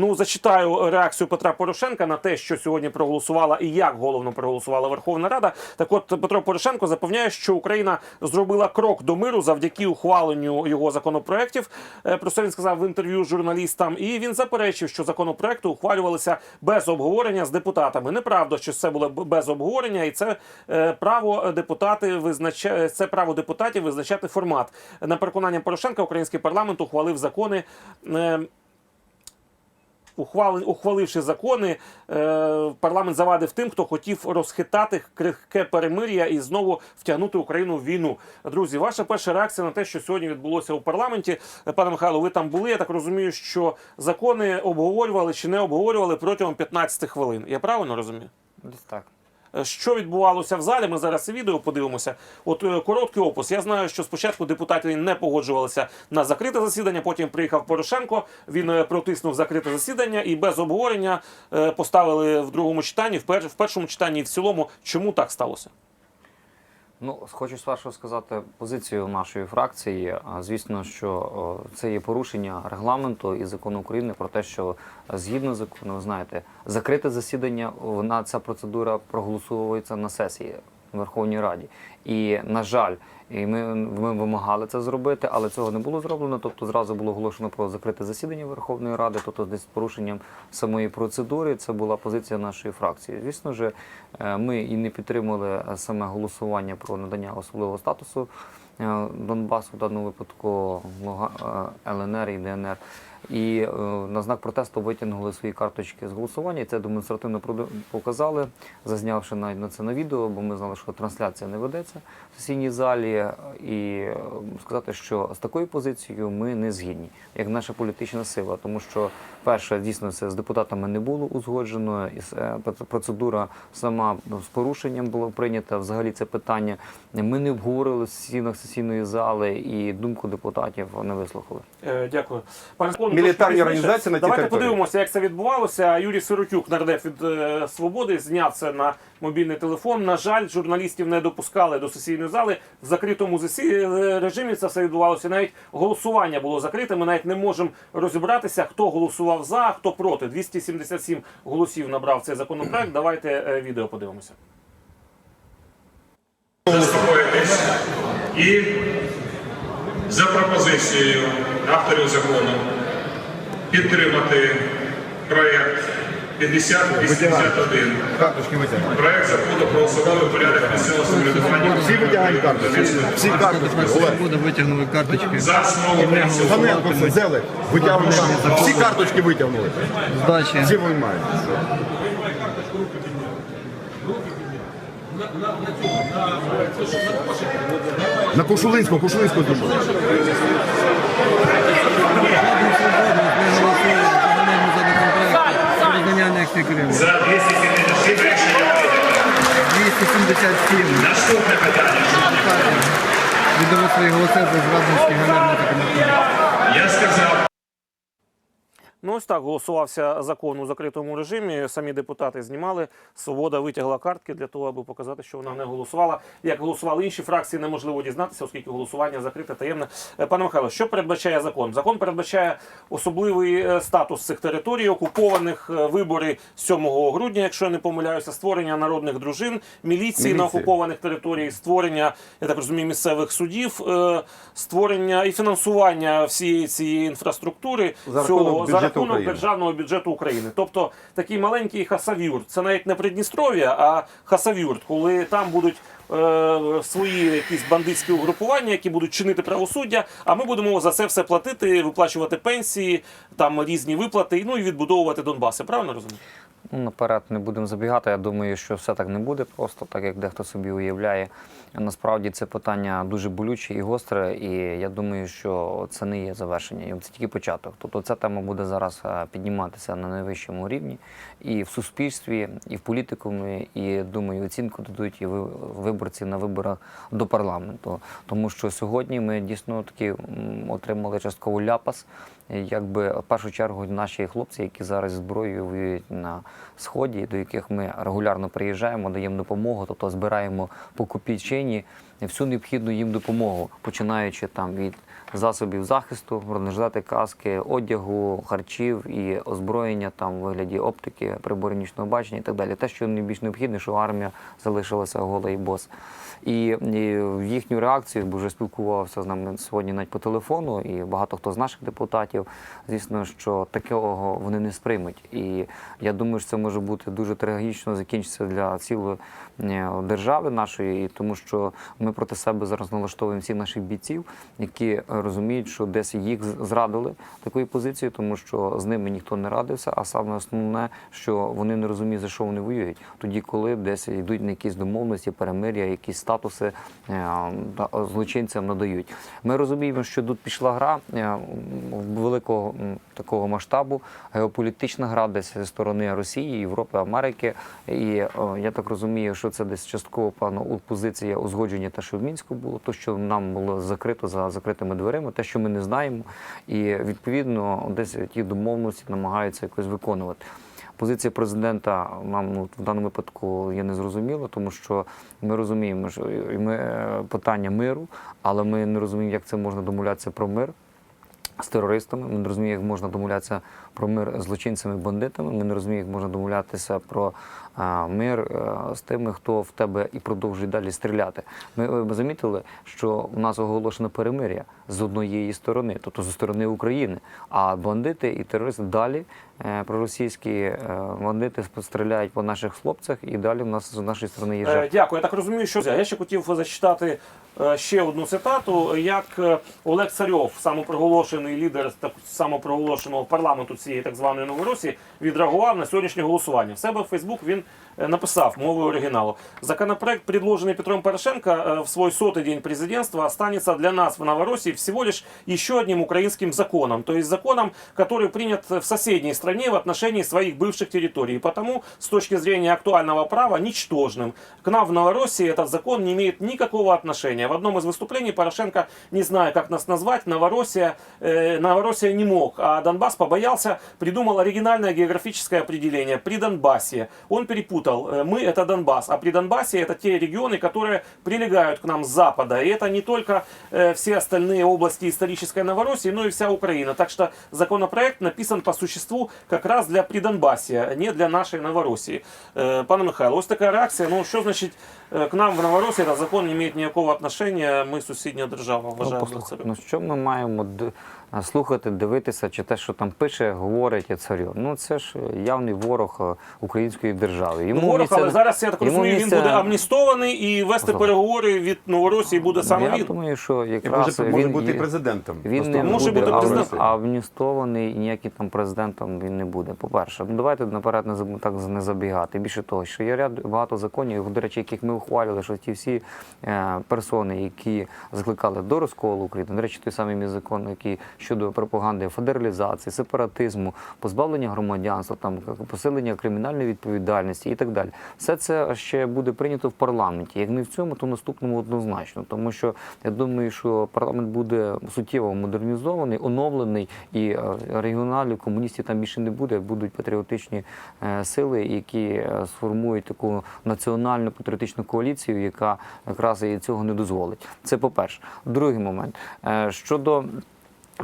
Ну, зачитаю реакцію Петра Порошенка на те, що сьогодні проголосувала і як головно проголосувала Верховна Рада. Так от Петро Порошенко запевняє, що Україна зробила крок до миру завдяки ухваленню його законопроєктів. Е, Про це він сказав в інтерв'ю журналістам. І він заперечив, що законопроекти ухвалювалися без обговорення з депутатами. Неправда, що це було без обговорення, і це е, право депутати визначає це право депутатів визначати формат. На переконання Порошенка, український парламент ухвалив закони. Ухвали- ухваливши закони, е, парламент завадив тим, хто хотів розхитати крихке перемир'я і знову втягнути Україну в війну. Друзі, ваша перша реакція на те, що сьогодні відбулося у парламенті. Пане Михайло, ви там були. Я так розумію, що закони обговорювали чи не обговорювали протягом 15 хвилин. Я правильно розумію? Десь так. Е, Що відбувалося в залі? Ми зараз відео подивимося. От е, короткий опис. Я знаю, що спочатку депутати не погоджувалися на закрите засідання. Потім приїхав Порошенко. Він е, протиснув закрите засідання і без обговорення поставили в другому читанні, в першому читанні і в цілому. Чому так сталося? Ну, хочу спершу сказати позицію нашої фракції. Звісно, що це є порушення регламенту і закону України про те, що е, згідно закону, ви знаєте, закрите засідання, вона ця процедура проголосовується на сесії в Верховній Раді. І, на жаль, і ми, ми вимагали це зробити, але цього не було зроблено. Тобто зразу було оголошено про закрите засідання Верховної Ради, тобто десь з порушенням самої процедури. Це була позиція нашої фракції. Звісно ж, е, ми і не підтримали е, саме голосування про надання особливого статусу е, Донбасу, в даному випадку е, ЛНР і ДНР. І е, на знак протесту витягнули свої карточки з голосування. І це демонстративно показали, зазнявши навіть на це на відео, бо ми знали, що трансляція не ведеться в сесійній залі. І е, сказати, що з такою позицією ми не згідні, як наша політична сила, тому що перше, дійсно, це з депутатами не було узгоджено, і е, пр- процедура сама з порушенням була прийнята. Взагалі це питання ми не обговорили в стінах сесійної зали, і думку депутатів не вислухали. Е, дякую. Пане Склону, Мілітарні організації на Давайте території. подивимося, як це відбувалося. Юрій Сиротюк, нардеп від е, Свободи, зняв це на мобільний телефон. На жаль, журналістів не допускали до сесійної зали. В закритому засі... е, режимі це все відбувалося. Навіть голосування було закрите. Ми навіть не можемо розібратися, хто голосував за, хто проти. 277 голосів набрав цей законопроект. Давайте е, відео подивимося. заспокоїтись і за пропозицією авторів закону підтримати проєкт 5081. Карточки витягнути. Проєкт закону про особливий порядок місцевого самоврядування. Всі витягають карточки. Всі карточки. Буде витягнули карточки. За основу все взяли, витягнули. Всі карточки витягнули. Здачі. Всі виймають. На Кошулинську, Кошулинську думали. 200 гривень. За 277 рішення прийнято. 277. Наступне питання. Відомо свої голоси за зрадницькі ганебні документи. Я сказав, Ну, ось так голосувався закон у закритому режимі. Самі депутати знімали. Свобода витягла картки для того, аби показати, що вона не голосувала. Як голосували інші фракції, неможливо дізнатися, оскільки голосування закрите таємне. Е, Пане Михайло, що передбачає закон? Закон передбачає особливий е, статус цих територій, окупованих е, вибори 7 грудня, якщо я не помиляюся, створення народних дружин, міліції на окупованих територіях, створення, я так розумію, місцевих судів, створення і фінансування всієї цієї інфраструктури За цього рахунок за бюджету рахунок України. державного бюджету України. Тобто такий маленький хасавюрт. Це навіть не Придністров'я, а хасавюрт, коли там будуть. е, Свої якісь бандитські угрупування, які будуть чинити правосуддя, а ми будемо за це все платити, виплачувати пенсії, там різні виплати, ну і відбудовувати Донбас. Я правильно розумію? Ну, наперед не будемо забігати. Я думаю, що все так не буде, просто так як дехто собі уявляє. Насправді це питання дуже болюче і гостре, і я думаю, що це не є завершення, це тільки початок. Тобто ця тема буде зараз е, підніматися на найвищому рівні і в суспільстві, і в політикумі, і думаю, оцінку дадуть і ви- виборці на виборах до парламенту. Тому що сьогодні ми дійсно таки отримали частково ляпас. Якби в першу чергу наші хлопці, які зараз зброєю воюють на сході, до яких ми регулярно приїжджаємо, даємо допомогу, тобто збираємо по копійчині всю необхідну їм допомогу, починаючи там від засобів захисту, бронежилети, каски, одягу, харчів і озброєння там в вигляді оптики, приборів нічного бачення і так далі. Те, що найбільш необхідне, що армія залишилася гола і бос. І, і їхню реакцію, бо вже спілкувався з нами сьогодні навіть по телефону, і багато хто з наших депутатів, звісно, що такого вони не сприймуть. І я думаю, що це може бути дуже трагічно закінчиться для цілої е, держави нашої, тому що ми проти себе зараз налаштовуємо всіх наших бійців, які е, розуміють, що десь їх зрадили такою позицією, тому що з ними ніхто не радився. А саме основне, що вони не розуміють, за що вони воюють. Тоді, коли десь йдуть на якісь домовленості, перемир'я, якісь статуси е, злочинцям надають. Ми розуміємо, що тут пішла гра е, великого такого масштабу, геополітична гра десь зі сторони Росії, Європи, Америки. І е, я так розумію, що це десь частково певно позиція узгодження, те, що в мінську було, то що нам було закрито за закритими дверима, те, що ми не знаємо, і відповідно десь ті домовленості намагаються якось виконувати. Позиція президента нам ну, в даному випадку є незрозуміла, тому що ми розуміємо, що ми е, питання миру, але ми не розуміємо, як це можна домовлятися про мир з терористами. Ми не розуміємо, як можна домовлятися про мир з злочинцями, бандитами. Ми не розуміємо, як можна домовлятися про а, мир е, з тими, хто в тебе і продовжує далі стріляти. Ми е, замітили, що в нас оголошено перемир'я з однієї сторони, тобто зі сторони України. А бандити і терористи далі е, проросійські бандити стріляють по наших хлопцях, і далі в нас з нашої сторони є Е. Дякую. Я так розумію, що я ще хотів зачитати ще одну цитату, як Олег Царьов, самопроголошений лідер самопроголошеного парламенту цієї так званої Новоросії, відреагував на сьогоднішнє голосування. В себе в Фейсбук він написав мовою оригіналу. Законопроект, предложенный Петром Порошенко в свой сотый день президентства, останется для нас в Новороссии всего лишь еще одним украинским законом, то есть законом, который принят в соседней стране в отношении своих бывших территорий. И потому, с точки зрения актуального права, ничтожным. К нам в Новороссии этот закон не имеет никакого отношения. В одном из выступлений Порошенко, не знаю, как нас назвать, Новороссия, э, Новороссия не мог, а Донбасс побоялся, придумал оригинальное географическое определение при Донбассе. Он перепутал э, Мы это Донбасс, а при Донбассе это те регионы, которые прилегают к нам с запада. И это не только э, все остальные области исторической Новороссии, но и вся Украина. Так что законопроект написан по существу как раз для Придонбассия, а не для нашей Новороссии. Э, Пане Михайло, ось така реакція. Ну що значить е, к нам в Новороссии этот закон не имеет ніякого отношения, ми сусідня держава, Ну, вважаю. послухайте, ну що ми маємо д- а, слухати, дивитися, чи те, що там пише, говорить і царю? Ну це ж явний ворог е, української держави. Йому Ну, ворог, місце- але зараз я так йому розумію, він буде амністований і вести Послухайте. переговори від Новоросії буде саме Я він. думаю, що якраз може, може бути є- президентом. Він не Може буде бути президентом. амністований, і ніяким там президентом він не буде. По-перше, ну давайте наперед не заб- так не забігати. Більше того, що є ряд багато законів, до речі, яких ми ухвалювали, що ті всі е, персони, які закликали до розколу України, до речі, той самий мій закон, який щодо пропаганди федералізації, сепаратизму, позбавлення громадянства, там посилення кримінальної відповідальності і так далі. Все це ще буде прийнято в парламенті. Як не в цьому, то в наступному однозначно. Тому що я думаю, що парламент буде суттєво модернізований, оновлений, і е, регіоналів, комуністів там більше не буде. Будуть патріотичні е, сили, які е, сформують таку національну патріотичну коаліцію, яка якраз і цього не дозволить. Це по-перше. Другий момент щодо.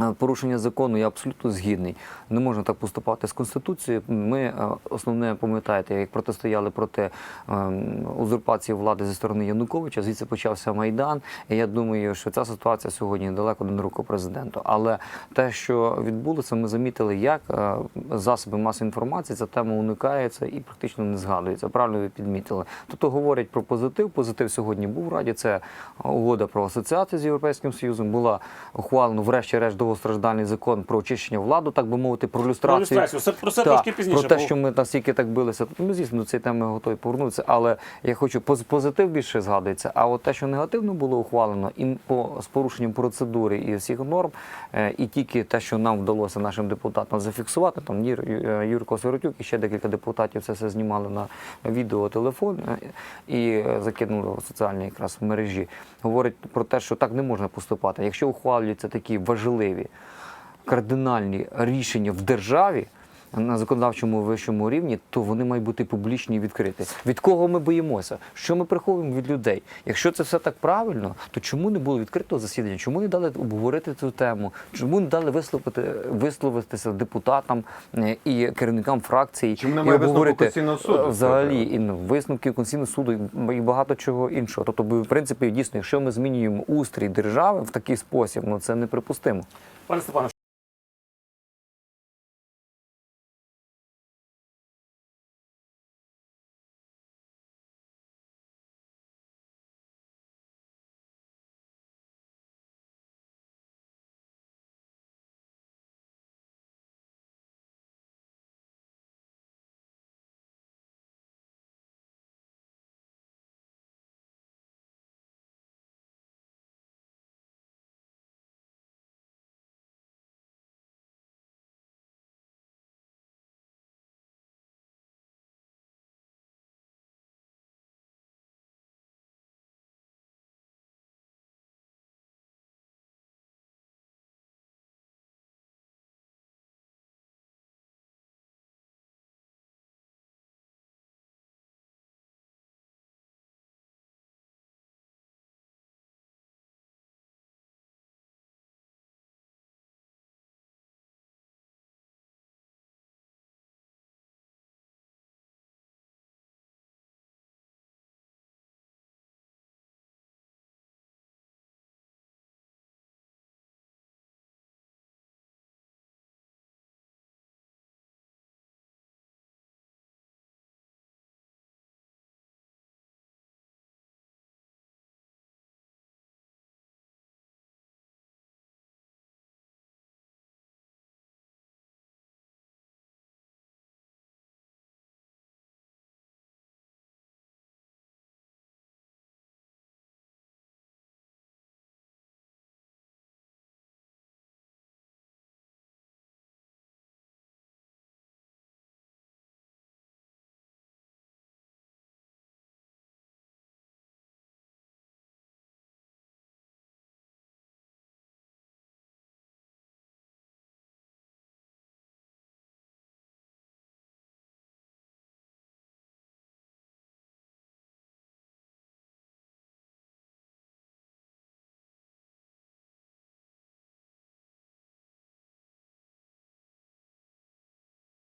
Е, Порушення закону я абсолютно згідний. Не можна так поступати з конституцією. Ми е, основне пам'ятаєте, як протистояли проти ем, узурпації влади зі сторони Януковича. Звідси почався майдан. І я думаю, що ця ситуація сьогодні далеко на руку президенту. Але те, що відбулося, ми замітили, як е, засоби масової інформації ця тема уникається і практично не згадується. Правильно ви підмітили. Тобто говорять про позитив. Позитив сьогодні був в раді. Це угода про асоціацію з європейським союзом. Була ухвалено, врешті-решт, довгостраждальний закон про очищення влади, так би мовити, про люстрацію. люстрацію. Це про це трошки пізніше. Про те, що ми настільки так билися. Ми, звісно, до цієї теми готові повернутися. Але я хочу позитив більше згадується. А от те, що негативно було ухвалено, і по з порушенням процедури і всіх норм, е, і тільки те, що нам вдалося нашим депутатам зафіксувати, там Юр, е, Юрко Сиротюк і ще декілька депутатів це все знімали на відео, телефон е, і закинули в соціальні якраз мережі. Говорить про те, що так не можна поступати. Якщо ухвалюються такі важливі кардинальні рішення в державі, на законодавчому вищому рівні, то вони мають бути публічні і відкриті. Від кого ми боїмося? Що ми приховуємо від людей? Якщо це все так правильно, то чому не було відкритого засідання? Чому не дали обговорити цю тему? Чому не дали висловити висловитися депутатам е, і керівникам фракцій Чому немає висновку обговорити Конституційного суду? е, взагалі і ну, висновків Конституційного суду і багато чого іншого? Тобто, в принципі, дійсно, якщо ми змінюємо устрій держави в такий спосіб, ну це неприпустимо. Пане Степане,